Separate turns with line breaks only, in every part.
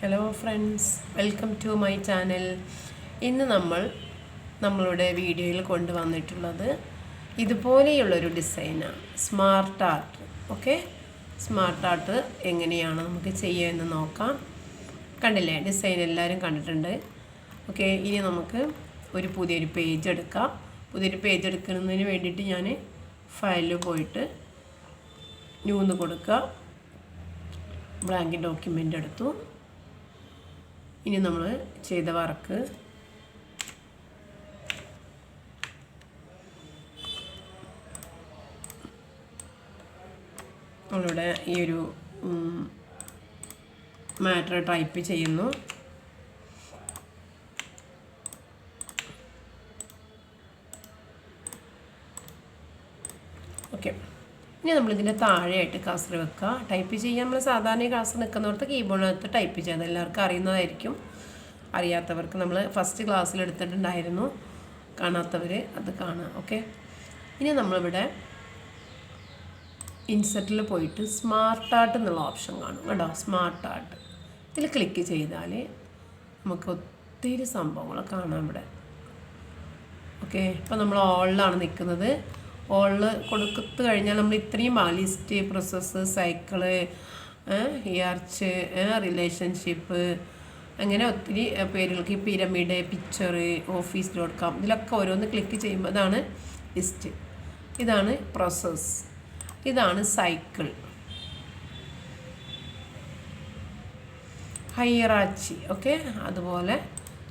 Hello friends welcome to my channel ഇന്ന് നമ്മൾ നമ്മളുടെ വീഡിയോയിൽ കൊണ്ടുവന്നിട്ടുള്ളത് ഇതുപോലെയുള്ളൊരു ഡിസൈനാണ് smart art okay smart art എങ്ങനെയാണ് നമുക്ക് ചെയ്യുക നോക്കാം. കണ്ടില്ലേ? ഡിസൈൻ എല്ലാവരും കണ്ടിട്ടുണ്ട്. ഓക്കെ ഇനി നമുക്ക് ഒരു പുതിയൊരു പേജ് എടുക്കാം. പുതിയൊരു പേജ് എടുക്കുന്നതിന് വേണ്ടിയിട്ട് ഞാൻ ഫയലിൽ പോയിട്ട് ന്യൂന്ന് കൊടുക്കുക. ബ്ലാങ്ക് ഡോക്യുമെന്റ് എടുത്തു. ഇനി നമ്മൾ ചെയ്ത വർക്ക് നമ്മളിവിടെ ഈ ഒരു മാറ്റർ ടൈപ്പ് ചെയ്യുന്നു. ഓക്കെ ഇനി നമ്മളിതിന്റെ താഴെയായിട്ട് കാസർ വെക്കുക. ടൈപ്പ് ചെയ്യാൻ നമ്മൾ സാധാരണ കസർ നിൽക്കുന്നവർക്ക് കീബോർഡിനകത്ത് ടൈപ്പ് ചെയ്യാം. എല്ലാവർക്കും അറിയുന്നതായിരിക്കും. അറിയാത്തവർക്ക് നമ്മൾ ഫസ്റ്റ് ക്ലാസ്സിൽ എടുത്തിട്ടുണ്ടായിരുന്നു. കാണാത്തവർ അത് കാണാം. ഓക്കെ ഇനി നമ്മളിവിടെ ഇൻസെറ്റിൽ പോയിട്ട് സ്മാർട്ട് ആർട്ട് എന്നുള്ള ഓപ്ഷൻ കാണും. കേട്ടോ സ്മാർട്ട് ആർട്ട്. ഇതിൽ ക്ലിക്ക് ചെയ്താൽ നമുക്ക് ഒത്തിരി സംഭവങ്ങൾ കാണാം ഇവിടെ. ഓക്കെ ഇപ്പോൾ നമ്മൾ ഓളിലാണ് നിൽക്കുന്നത് ഓളിൽ കൊടുക്കത്ത് കഴിഞ്ഞാൽ നമ്മൾ ഇത്രയും ആ list process cycle hierarchy relationship അങ്ങനെ ഒത്തിരി പേരുകൾക്ക് ഈ pyramid picture office dot com ഇതിലൊക്കെ ഓരോന്ന് ക്ലിക്ക് ചെയ്യുമ്പോൾ ഇതാണ് ലിസ്റ്റ് ഇതാണ് പ്രോസസ്സ് ഇതാണ് സൈക്കിൾ ഹൈറാച്ചി ഓക്കെ അതുപോലെ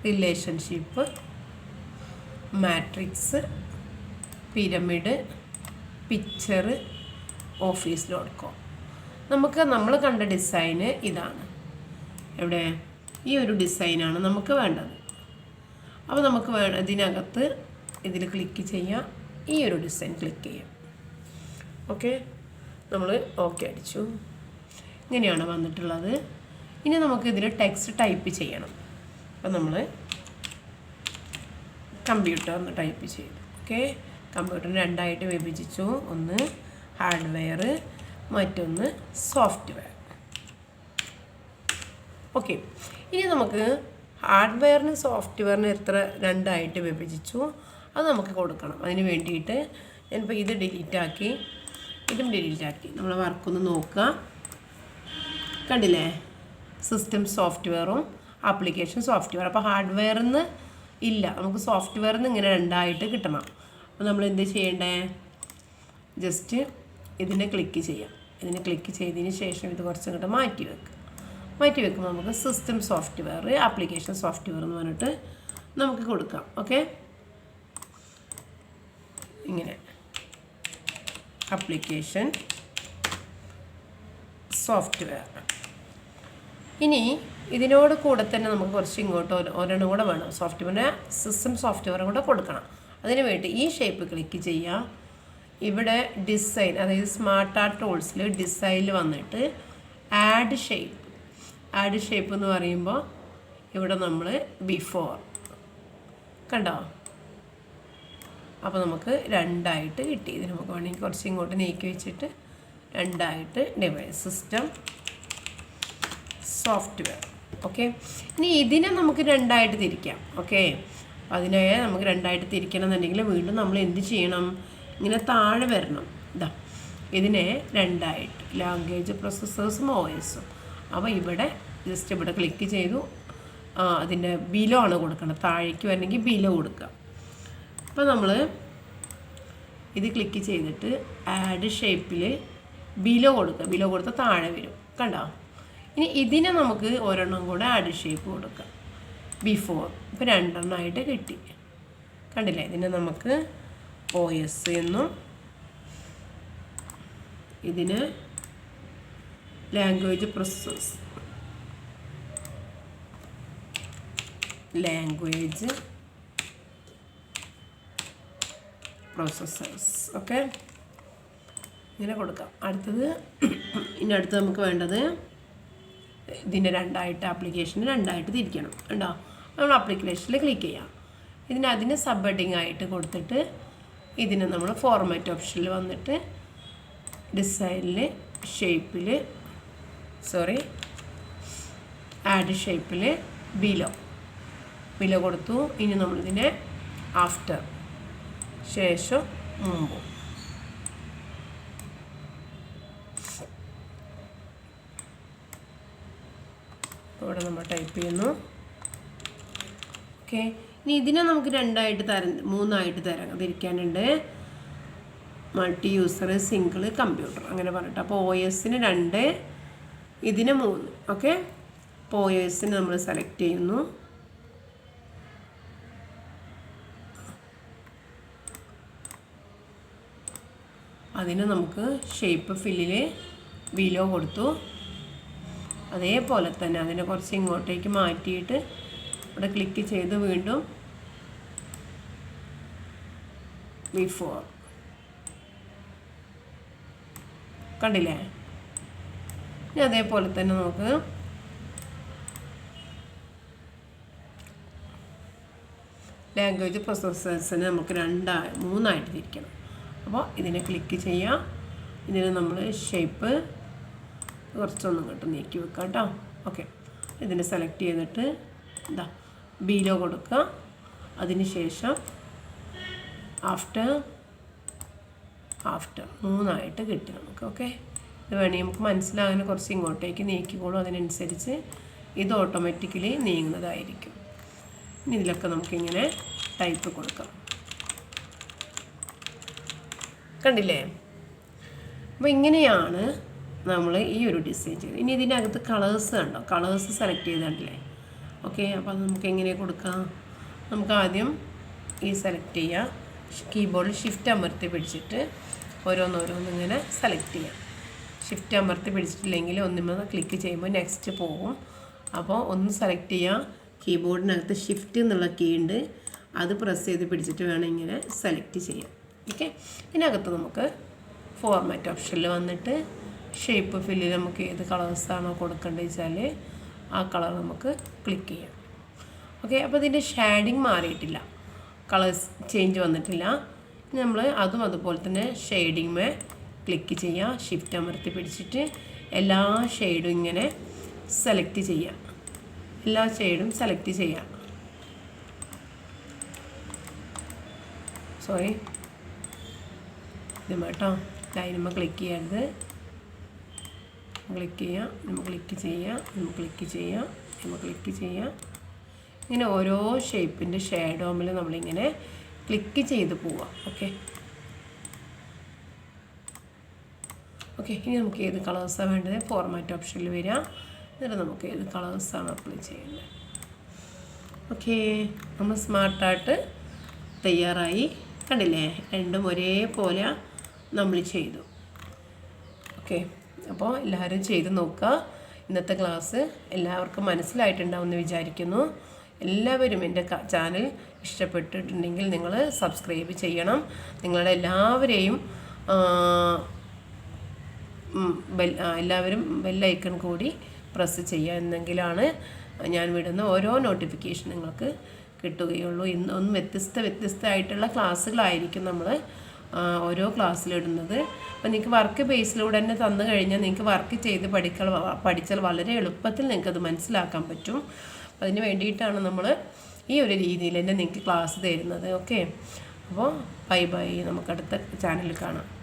relationship matrix pyramid picture office dot com നമുക്ക് നമ്മൾ കണ്ട ഡിസൈന് ഇതാണ്. എവിടെ? ഈ ഒരു ഡിസൈനാണ് നമുക്ക് വേണ്ടത്. അപ്പോൾ നമുക്ക് വേ ഇതിനകത്ത് ഇതിൽ ക്ലിക്ക് ചെയ്യാം. ഈ ഒരു ഡിസൈൻ ക്ലിക്ക് ചെയ്യാം. ഓക്കെ നമ്മൾ ഓക്കെ അടിച്ചു. ഇങ്ങനെയാണ് വന്നിട്ടുള്ളത്. ഇനി നമുക്ക് ഇതിൽ ടെക്സ്റ്റ് ടൈപ്പ് ചെയ്യണം. അപ്പോൾ നമ്മൾ കമ്പ്യൂട്ടർ ഒന്ന് ടൈപ്പ് ചെയ്തു. ഓക്കെ കമ്പ്യൂട്ടർ രണ്ടായിട്ട് വിഭജിച്ചു. ഒന്ന് ഹാർഡ്വെയർ മറ്റൊന്ന് സോഫ്റ്റ്വെയർ. ഓക്കെ. ഇനി നമുക്ക് ഹാർഡ്വെയറിന് സോഫ്റ്റ്വെയറിന് എത്ര രണ്ടായിട്ട് വിഭജിച്ചു? അത് നമുക്ക് കൊടുക്കണം. അതിന് വേണ്ടിയിട്ട് ഞാനിപ്പോൾ ഇത് ഡിലീറ്റ് ആക്കി ഇതും ഡിലീറ്റ് ആക്കി. നമ്മൾ വർക്കൊന്ന് നോക്കുക. കണ്ടില്ലേ? സിസ്റ്റം സോഫ്റ്റ്വെയറും ആപ്ലിക്കേഷൻ സോഫ്റ്റ്വെയർ അപ്പോൾ ഹാർഡ്വെയറിൽ നിന്ന് ഇല്ല. നമുക്ക് സോഫ്റ്റ്വെയറിൽ നിന്ന് ഇങ്ങനെ രണ്ടായിട്ട് കിട്ടണം. അപ്പോൾ നമ്മൾ എന്ത് ചെയ്യേണ്ടേ? ജസ്റ്റ് ഇതിനെ ക്ലിക്ക് ചെയ്യാം. ഇതിനെ ക്ലിക്ക് ചെയ്തതിന് ശേഷം ഇത് കുറച്ചും കൂടെ മാറ്റി വെക്കുക മാറ്റി വെക്കുമ്പോൾ നമുക്ക് സിസ്റ്റം സോഫ്റ്റ്വെയർ ആപ്ലിക്കേഷൻ സോഫ്റ്റ്വെയർ എന്ന് പറഞ്ഞിട്ട് നമുക്ക് കൊടുക്കാം. ഓക്കെ ഇങ്ങനെ. ആപ്ലിക്കേഷൻ സോഫ്റ്റ്വെയർ ഇനി ഇതിനോട് കൂടെ തന്നെ നമുക്ക് കുറച്ച് ഇങ്ങോട്ട് ഒരെണ്ണം കൂടെ വേണം. സോഫ്റ്റ്വെയറിന് സിസ്റ്റം സോഫ്റ്റ്വെയറും കൂടെ കൊടുക്കണം. അതിന് വേണ്ടി ഈ ഷേപ്പ് ക്ലിക്ക് ചെയ്യാം. ഇവിടെ ഡിസൈൻ അതായത് സ്മാർട്ട് ആർട്ട് ടൂൾസിൽ ഡിസൈനിൽ വന്നിട്ട് ആഡ് ഷേപ്പ് ആഡ് ഷേപ്പ് എന്ന് പറയുമ്പോൾ ഇവിടെ നമ്മൾ ബിഫോർ കണ്ടോ? അപ്പോൾ നമുക്ക് രണ്ടായിട്ട് കിട്ടി. ഇത് നമുക്ക് വേണമെങ്കിൽ കുറച്ച് ഇങ്ങോട്ട് നീക്കി വെച്ചിട്ട് രണ്ടായിട്ട് ഡിവൈസ് സിസ്റ്റം സോഫ്റ്റ്വെയർ ഓക്കെ ഇനി ഇതിനെ നമുക്ക് രണ്ടായിട്ട് തിരിക്കാം. ഓക്കെ അതിനെ നമുക്ക് രണ്ടായിട്ട് തിരിക്കണം എന്നുണ്ടെങ്കിൽ വീണ്ടും നമ്മൾ എന്ത് ചെയ്യണം? ഇങ്ങനെ താഴെ വരണം. ഇതാ ഇതിനെ രണ്ടായിട്ട് ലാംഗ്വേജ് പ്രോസസ്സേഴ്സും ഒ അപ്പോൾ ഇവിടെ ജസ്റ്റ് ഇവിടെ ക്ലിക്ക് ചെയ്തു. അതിന്റെ ബിലോ ആണ് കൊടുക്കണം താഴേക്ക് വരണമെങ്കിൽ ബിലോ കൊടുക്കുക അപ്പോൾ നമ്മൾ ഇത് ക്ലിക്ക് ചെയ്തിട്ട് ആഡ് ഷേപ്പിൽ ബിലോ കൊടുക്കുക. ബിലോ കൊടുത്താൽ താഴെ വരും. കണ്ടോ? ഇനി ഇതിനെ നമുക്ക് ഒരെണ്ണം കൂടെ ആഡ് ഷേപ്പ് കൊടുക്കാം. ബിഫോർ ഇപ്പോൾ രണ്ടെണ്ണമായിട്ട് കിട്ടി. കണ്ടില്ലേ? ഇതിനെ നമുക്ക് ഒ എസ് എന്നും ഇതിന് language process language processors okay ഇങ്ങനെ കൊടുക്കാം. അടുത്തത് ഇനി അടുത്ത് നമുക്ക് വേണ്ടത് ഇതിന്റെ രണ്ടായിട്ട് ആപ്ലിക്കേഷൻ രണ്ടായിട്ട് തിരിക്കണം ഉണ്ടോ നമ്മൾ ആപ്ലിക്കേഷനിൽ ക്ലിക്ക് ചെയ്യാം. ഇതിന് അതിന് സബ് ഹെഡിങ് ആയിട്ട് കൊടുത്തിട്ട് ഇതിന് നമ്മൾ ഫോർമാറ്റ് ഓപ്ഷനിൽ വന്നിട്ട് ഡിസൈനിൽ ഷേപ്പിൽ സോറി ആഡ് ഷേപ്പിൽ ബിലോ ബിലോ കൊടുത്തു. ഇനി നമ്മളിതിനെ ആഫ്റ്റർ ശേഷം മുമ്പും. ഇവിടെ നമ്മൾ ടൈപ്പ് ചെയ്യുന്നു. ഓക്കെ ഇനി ഇതിനെ നമുക്ക് രണ്ടായിട്ട് തരം മൂന്നായിട്ട് തരാം. തിരിക്കാനുണ്ട് മൾട്ടി യൂസർ സിംഗിൾ കമ്പ്യൂട്ടർ അങ്ങനെ പറഞ്ഞിട്ട്. അപ്പോൾ ഒ എസിന് രണ്ട് ഇതിന് മൂന്ന്. ഓക്കെ അപ്പോൾ ഒ എസിന് നമ്മൾ സെലക്ട് ചെയ്യുന്നു. അതിന് നമുക്ക് ഷേപ്പ് ഫില്ലിൽ വിലോ കൊടുത്തു. അതേപോലെ തന്നെ അതിനെ കുറച്ച് ഇങ്ങോട്ടേക്ക് മാറ്റിയിട്ട് ഇവിടെ ക്ലിക്ക് ചെയ്ത് വീണ്ടും ബിഫോർ കണ്ടില്ലേ? ഇനി അതേപോലെ തന്നെ നമുക്ക് ലാംഗ്വേജ് പ്രൊസസ്സേഴ്സിന് നമുക്ക് രണ്ടായി മൂന്നായിട്ട് തിരിക്കണം. അപ്പോൾ ഇതിനെ ക്ലിക്ക് ചെയ്യാം. ഇതിന് നമ്മൾ ഷേപ്പ് കുറച്ചൊന്നും ഇങ്ങോട്ട് നീക്കി വെക്കാം കേട്ടോ. ഓക്കെ ഇതിനെ സെലക്ട് ചെയ്തിട്ട് എന്താ ബീലോ കൊടുക്കുക. അതിന് ശേഷം ആഫ്റ്റർ ആഫ്റ്റർ മൂന്നായിട്ട് കിട്ടി നമുക്ക് ഓക്കെ ഇത് വേണമെങ്കിൽ നമുക്ക് മനസ്സിലാകാൻ കുറച്ച് ഇങ്ങോട്ടേക്ക് നീക്കിക്കോളും. അതിനനുസരിച്ച് ഇത് ഓട്ടോമാറ്റിക്കലി നീങ്ങുന്നതായിരിക്കും. ഇനി ഇതിലൊക്കെ നമുക്കിങ്ങനെ ടൈപ്പ് കൊടുക്കാം. കണ്ടില്ലേ? അപ്പോൾ ഇങ്ങനെയാണ് നമ്മൾ ഈ ഒരു ഡിസൈൻ ചെയ്ത്. ഇനി ഇതിനകത്ത് കളേഴ്സ് കണ്ടോ? കളേഴ്സ് സെലക്ട് ചെയ്തിട്ടില്ലേ ഓക്കെ അപ്പോൾ അത് നമുക്ക് എങ്ങനെ കൊടുക്കാം? നമുക്ക് ആദ്യം ഈ സെലക്ട് ചെയ്യുക കീബോർഡിൽ ഷിഫ്റ്റ് അമർത്തി പിടിച്ചിട്ട് ഓരോന്നോരോന്നിങ്ങനെ സെലക്ട് ചെയ്യാം. ഷിഫ്റ്റ് അമർത്തി പിടിച്ചിട്ടില്ലെങ്കിൽ ഒന്നിമ്മ ക്ലിക്ക് ചെയ്യുമ്പോൾ നെക്സ്റ്റ് പോകും. അപ്പോൾ ഒന്ന് സെലക്ട് ചെയ്യുക കീബോർഡിനകത്ത് ഷിഫ്റ്റ് എന്നുള്ള കീ ഉണ്ട്. അത് പ്രസ് ചെയ്ത് പിടിച്ചിട്ട് വേണം ഇങ്ങനെ സെലക്ട് ചെയ്യാം ഓക്കെ ഇതിനകത്ത് നമുക്ക് ഫോർമാറ്റ് ഓപ്ഷനിൽ വന്നിട്ട് ഷേപ്പ് ഫില്ലിൽ നമുക്ക് ഏത് കളേഴ്സാണോ കൊടുക്കേണ്ടത് വെച്ചാൽ ആ കളർ നമുക്ക് ക്ലിക്ക് ചെയ്യാം. ഓക്കെ അപ്പോൾ ഇതിന്റെ ഷാഡിങ് മാറിയിട്ടില്ല. കളേഴ്സ് ചേഞ്ച് വന്നിട്ടില്ല. നമ്മൾ അതും അതുപോലെ തന്നെ ഷെയ്ഡിങ് ക്ലിക്ക് ചെയ്യുക ഷിഫ്റ്റ് അമർത്തി പിടിച്ചിട്ട് എല്ലാ ഷെയ്ഡും ഇങ്ങനെ സെലക്ട് ചെയ്യാം. എല്ലാ ഷെയ്ഡും സെലക്ട് ചെയ്യാം. സോറി ഇത് കേട്ടോ. ലൈനുമ്പോൾ ക്ലിക്ക് ചെയ്യരുത്. ക്ലിക്ക് ചെയ്യാം നമ്മൾ ക്ലിക്ക് ചെയ്യാം നമ്മൾ ക്ലിക്ക് ചെയ്യാം നമ്മൾ ക്ലിക്ക് ചെയ്യാം. ഇങ്ങനെ ഓരോ ഷേപ്പിന്റെ ഷേഡോമിൽ നമ്മളിങ്ങനെ ക്ലിക്ക് ചെയ്ത് പോവാം ഓക്കെ ഓക്കെ ഇനി നമുക്ക് ഏത് കളേഴ്സാണ് വേണ്ടത്? ഫോർമാറ്റ് ഓപ്ഷനിൽ വരിക എന്നിട്ട് നമുക്ക് ഏത് കളേഴ്സാണ് അപ്ലൈ ചെയ്യേണ്ടത്? ഓക്കെ നമ്മൾ സ്മാർട്ടായിട്ട് തയ്യാറായി. കണ്ടില്ലേ? രണ്ടും ഒരേപോലെ നമ്മൾ ചെയ്തു. ഓക്കെ അപ്പോൾ എല്ലാവരും ചെയ്ത് നോക്കുക. ഇന്നത്തെ ക്ലാസ് എല്ലാവർക്കും മനസ്സിലായിട്ടുണ്ടാവുമെന്ന് വിചാരിക്കുന്നു. എല്ലാവരും എന്റെ ചാനൽ ഇഷ്ടപ്പെട്ടിട്ടുണ്ടെങ്കിൽ നിങ്ങൾ സബ്സ്ക്രൈബ് ചെയ്യണം. നിങ്ങളുടെ എല്ലാവരെയും ബെൽ എല്ലാവരും ബെല്ലൈക്കൺ കൂടി പ്രസ് ചെയ്യുക എന്നെങ്കിലാണ് ഞാൻ വിടുന്ന ഓരോ നോട്ടിഫിക്കേഷൻ നിങ്ങൾക്ക് കിട്ടുകയുള്ളൂ. ഇന്ന് വ്യത്യസ്ത വ്യത്യസ്തമായിട്ടുള്ള ക്ലാസ്സുകളായിരിക്കും നമ്മൾ ഓരോ ക്ലാസ്സിലിടുന്നത് അപ്പോൾ നിങ്ങൾക്ക് വർക്ക് ബേസിലൂടെ തന്നെ തന്നു കഴിഞ്ഞാൽ നിങ്ങൾക്ക് വർക്ക് ചെയ്ത് പഠിക്ക പഠിച്ചാൽ വളരെ എളുപ്പത്തിൽ നിങ്ങൾക്കത് മനസ്സിലാക്കാൻ പറ്റും. അതിന് വേണ്ടിയിട്ടാണ് നമ്മൾ ഈ ഒരു രീതിയിൽ തന്നെ നിങ്ങൾക്ക് ക്ലാസ് തരുന്നത്. ഓക്കെ? അപ്പോൾ ബൈ ബൈ. നമുക്ക് അടുത്ത ചാനലിൽ കാണാം.